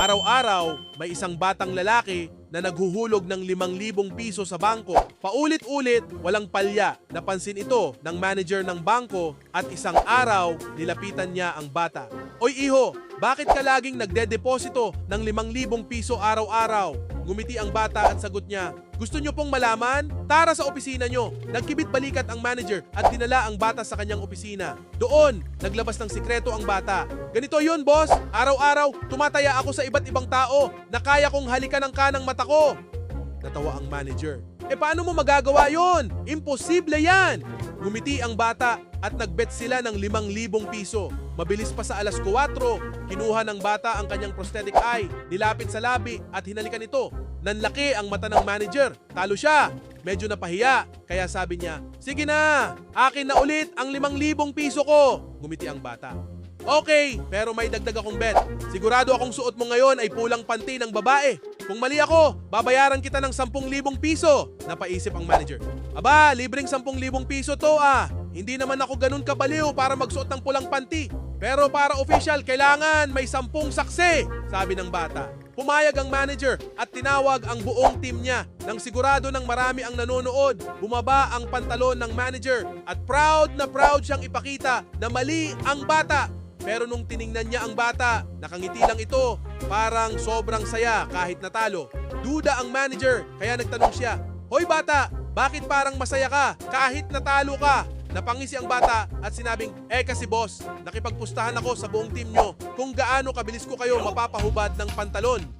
Araw-araw, may isang batang lalaki na naghuhulog ng 5,000 piso sa bangko. Paulit-ulit, walang palya. Napansin ito ng manager ng bangko at isang araw, nilapitan niya ang bata. Oy iho, bakit ka laging nagdedeposito ng 5,000 piso araw-araw? Ngumiti ang bata at sagot niya, Gusto niyo pong malaman? Tara sa opisina niyo. Nagkibit balikat ang manager at dinala ang bata sa kanyang opisina. Doon, naglabas ng sikreto ang bata. Ganito yun, boss. Araw-araw, tumataya ako sa iba't ibang tao na kaya kong halikan ang kanang mata ko. Natawa ang manager. E paano mo magagawa yon? Imposible yan! Gumiti ang bata at nagbet sila ng 5,000 piso. Mabilis pa sa alas 4, kinuha ng bata ang kanyang prosthetic eye, nilapit sa labi at hinalikan ito. Nanlaki ang mata ng manager. Talo siya. Medyo napahiya. Kaya sabi niya, Sige na, akin na ulit ang 5,000 piso ko. Gumiti ang bata. Okay, pero may dagdag akong bet. Sigurado akong suot mo ngayon ay pulang panty ng babae. Kung mali ako, babayaran kita ng 10,000 piso. Napaisip ang manager. Aba, libreng 10,000 piso to ah. Hindi naman ako ganun kabaliw para magsuot ng pulang panty. Pero para official, kailangan may 10 saksi, sabi ng bata. Pumayag ang manager at tinawag ang buong team niya. Nang sigurado ng marami ang nanonood, bumaba ang pantalon ng manager at proud na proud siyang ipakita na mali ang bata. Pero nung tiningnan niya ang bata, nakangiti lang ito. Parang sobrang saya kahit natalo. Duda ang manager, kaya nagtanong siya, Hoy bata, bakit parang masaya ka kahit natalo ka? Napangisi ang bata at sinabing, eh kasi boss, nakipagpustahan ako sa buong team nyo kung gaano kabilis ko kayo mapapahubad ng pantalon.